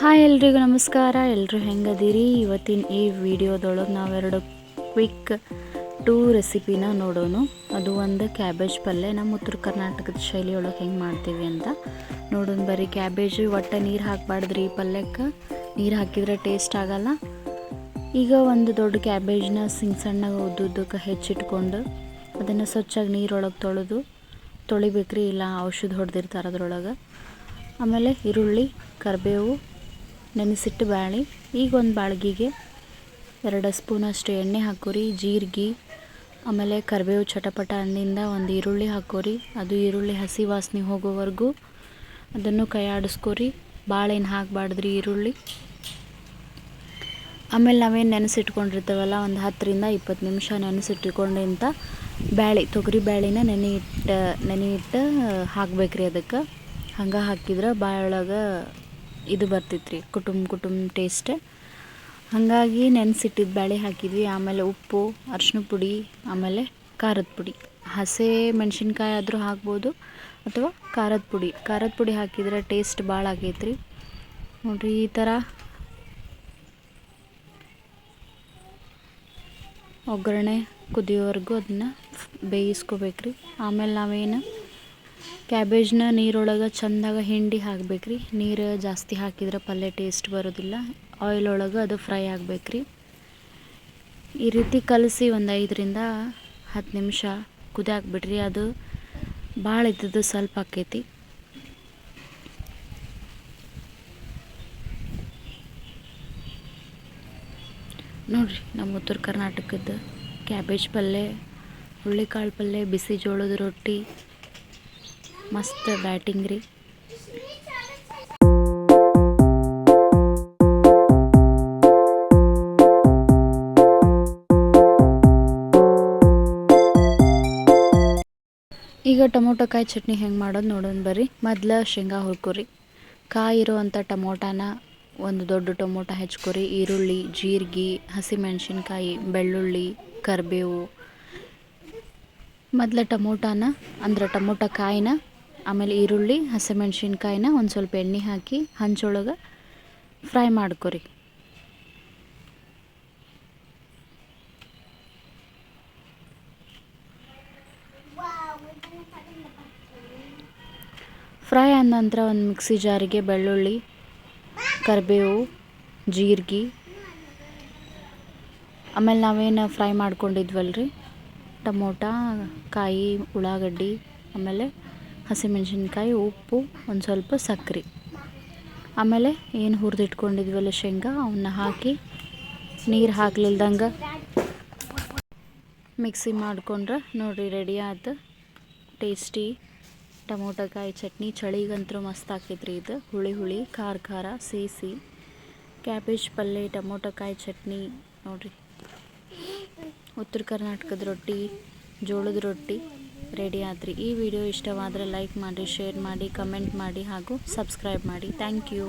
Hi ಎಲ್ರಿಗೂ ನಮಸ್ಕಾರ. ಎಲ್ಲರೂ ಹೆಂಗದಿರಿ? ಇವತ್ತಿನ ಈ ವಿಡಿಯೋದೊಳಗೆ ನಾವೆರಡು ಕ್ವಿಕ್ ಟೂ ರೆಸಿಪಿನ ನೋಡೋಣ ಅದು ಒಂದು ಕ್ಯಾಬೇಜ್ ಪಲ್ಯ. ನಮ್ಮ ಉತ್ತರ ಕರ್ನಾಟಕದ ಶೈಲಿಯೊಳಗೆ ಹೆಂಗೆ ಮಾಡ್ತೀವಿ ಅಂತ ನೋಡೋಣ. ಬರೀ ಕ್ಯಾಬೇಜ್, ಒಟ್ಟು ನೀರು ಹಾಕಬಾರ್ದ್ರಿ ಈ ಪಲ್ಯಕ್ಕೆ. ನೀರು ಹಾಕಿದ್ರೆ ಟೇಸ್ಟ್ ಆಗಲ್ಲ. ಈಗ ಒಂದು ದೊಡ್ಡ ಕ್ಯಾಬೇಜ್ನ ಸಣ್ಣ ಸಣ್ಣಗೆ ಉದ್ದುದ್ದಕ್ಕೆ ಹೆಚ್ಚಿಟ್ಕೊಂಡು ಅದನ್ನು ಸ್ವಚ್ಛಾಗಿ ನೀರೊಳಗೆ ತೊಳೆದು ತೊಳಿಬೇಕ್ರಿ. ಇಲ್ಲ ಔಷಧ ಹೊಡೆದಿರ್ತಾರೆ ಅದರೊಳಗೆ. ಆಮೇಲೆ ಈರುಳ್ಳಿ, ಕರಿಬೇವು ನೆನೆಸಿಟ್ಟು ಬ್ಯಾಳಿ. ಈಗ ಒಂದು ಬಾಳ್ಗಿಗೆ ಎರಡು ಸ್ಪೂನಷ್ಟು ಎಣ್ಣೆ ಹಾಕೋರಿ, ಜೀರಿಗೆ, ಆಮೇಲೆ ಕರಿಬೇವು ಚಟಪಟ ಹಣ್ಣಿಂದ ಒಂದು ಈರುಳ್ಳಿ ಹಾಕೋರಿ. ಅದು ಈರುಳ್ಳಿ ಹಸಿ ವಾಸನೆ ಹೋಗೋವರೆಗೂ ಅದನ್ನು ಕೈ ಆಡಿಸ್ಕೋರಿ. ಭಾಳ ಏನು ಹಾಕಬಾರ್ದ್ರಿ ಈರುಳ್ಳಿ. ಆಮೇಲೆ ನಾವೇನು ನೆನೆಸಿಟ್ಕೊಂಡಿರ್ತೇವಲ್ಲ, ಒಂದು ಹತ್ತರಿಂದ ಇಪ್ಪತ್ತು ನಿಮಿಷ ನೆನೆಸಿಟ್ಕೊಂಡಿಂತ ಬ್ಯಾಳಿ, ತೊಗರಿ ಬ್ಯಾಳಿನ ನೆನೆ ಇಟ್ಟು ನೆನೆ ಇಟ್ಟು ಹಾಕ್ಬೇಕ್ರಿ ಅದಕ್ಕೆ. ಹಂಗೆ ಹಾಕಿದ್ರೆ ಬಾಯೊಳಗೆ ಇದು ಬರ್ತಿತ್ತು ಕುಟುಂಬ ಕುಟುಂಬ ಟೇಸ್ಟ್ ಹಾಗಾಗಿ ನೆನೆಸಿಟ್ಟಿದ್ದು ಬೇಳೆ ಹಾಕಿದ್ವಿ, ಆಮೇಲೆ ಉಪ್ಪು ಅರಿಶಿನ ಪುಡಿ, ಆಮೇಲೆ ಖಾರದ ಪುಡಿ. ಹಸೆ ಮೆಣಸಿನ್ಕಾಯಿ ಆದರೂ ಹಾಕ್ಬೋದು, ಅಥವಾ ಖಾರದ ಪುಡಿ. ಖಾರದ ಪುಡಿ ಹಾಕಿದ್ರೆ ಟೇಸ್ಟ್ ಭಾಳ ಆಗೈತ್ರಿ. ನೋಡಿರಿ ಈ ಥರ ಒಗ್ಗರಣೆ ಕುದಿಯೋವರೆಗೂ ಅದನ್ನು ಬೇಯಿಸ್ಕೋಬೇಕ್ರಿ. ಆಮೇಲೆ ನಾವೇನು ಕ್ಯಾಬೇಜ್ನ ನೀರೊಳಗೆ ಚಂದಾಗ ಹಿಂಡಿ ಹಾಕ್ಬೇಕ್ರಿ. ನೀರು ಜಾಸ್ತಿ ಹಾಕಿದ್ರೆ ಪಲ್ಯ ಟೇಸ್ಟ್ ಬರೋದಿಲ್ಲ. ಆಯಿಲ್ ಒಳಗೆ ಅದು ಫ್ರೈ ಆಗಬೇಕ್ರಿ. ಈ ರೀತಿ ಕಲಸಿ ಒಂದು ಐದರಿಂದ ಹತ್ತು ನಿಮಿಷ ಕುದಿಯಾಕ್ ಬಿಡ್ರಿ ಅದು ಭಾಳ ಇದ್ದದ್ದು ಸ್ವಲ್ಪ ಆಕೈತಿ ನೋಡ್ರಿ ನಮ್ಮ ಉತ್ತರ ಕರ್ನಾಟಕದ ಕ್ಯಾಬೇಜ್ ಪಲ್ಯ ಹುಳ್ಳಿಕಾಳು ಪಲ್ಯ, ಬಿಸಿ ಜೋಳದ ರೊಟ್ಟಿ ಮಸ್ತ್ ಬ್ಯಾಟಿಂಗ್ ರೀ. ಈಗ ಟೊಮೊಟೊ ಕಾಯಿ ಚಟ್ನಿ ಹೆಂಗೆ ಮಾಡೋದು ನೋಡೋಣ ಬರ್ರಿ. ಮೊದ್ಲು ಶೇಂಗಾ ಹುರ್ಕೊರಿ. ಕಾಯಿ ಇರೋವಂಥ ಟೊಮೊಟಾನ ಒಂದು ದೊಡ್ಡ ಟೊಮೊಟೊ ಹೆಚ್ಕೊರಿ. ಈರುಳ್ಳಿ, ಜೀರಿಗೆ, ಹಸಿಮೆಣ್ಸಿನ್ಕಾಯಿ, ಬೆಳ್ಳುಳ್ಳಿ, ಕರಿಬೇವು. ಮೊದಲ ಟೊಮೊಟಾನ, ಅಂದ್ರೆ ಟೊಮೊಟೊ ಕಾಯಿನ ಆಮೇಲೆ ಈರುಳ್ಳಿ, ಹಸಿಮೆಣ್ಸಿನ್ಕಾಯಿನ ಒಂದು ಸ್ವಲ್ಪ ಎಣ್ಣೆ ಹಾಕಿ ಹಂಚೊಳಗೆ ಫ್ರೈ ಮಾಡ್ಕೊರಿ. ಫ್ರೈ ಆದ ನಂತರ ಒಂದು ಮಿಕ್ಸಿ ಜಾರಿಗೆ ಬೆಳ್ಳುಳ್ಳಿ, ಕರಿಬೇವು, ಜೀರಿಗೆ. ಆಮೇಲೆ ನಾವೇನು ಫ್ರೈ ಮಾಡ್ಕೊಂಡಿದ್ವಲ್ರಿ? ಟಮೋಟ, ಕಾಯಿ, ಉಳ್ಳಾಗಡ್ಡಿ, ಆಮೇಲೆ ಹಸಿಮೆಣ್ಸಿನ್ಕಾಯಿ, ಉಪ್ಪು, ಒಂದು ಸ್ವಲ್ಪ ಸಕ್ಕರೆ ಆಮೇಲೆ ಏನು ಹುರಿದಿಟ್ಕೊಂಡಿದ್ವಲ್ಲ ಶೇಂಗಾ ಅವನ್ನ ಹಾಕಿ ನೀರು ಹಾಕ್ಲಿಲ್ದಂಗೆ ಮಿಕ್ಸಿ ಮಾಡ್ಕೊಂಡ್ರೆ ನೋಡಿರಿ ರೆಡಿ ಆಯ್ತು ಟೇಸ್ಟಿ ಟೊಮೊಟೊಕಾಯಿ ಚಟ್ನಿ. ಚಳಿಗಂತೂ ಮಸ್ತ್ ಹಾಕಿದ್ರಿ ಇದು. ಹುಳಿ ಹುಳಿ, ಖಾರ ಖಾರ, ಸಿಹಿ ಕ್ಯಾಬೇಜ್ ಪಲ್ಯ ಟೊಮೊಟೊಕಾಯಿ ಚಟ್ನಿ ನೋಡಿರಿ. ಉತ್ತರ ಕರ್ನಾಟಕದ ರೊಟ್ಟಿ, ಜೋಳದ ರೊಟ್ಟಿ. ರೆಡಿ ಆದ್ರಿ. ಈ ವಿಡಿಯೋ ಇಷ್ಟವಾದರೆ ಲೈಕ್ ಮಾಡಿ, ಶೇರ್ ಮಾಡಿ, ಕಮೆಂಟ್ ಮಾಡಿ ಹಾಗೂ ಸಬ್ಸ್ಕ್ರೈಬ್ ಮಾಡಿ. Thank you.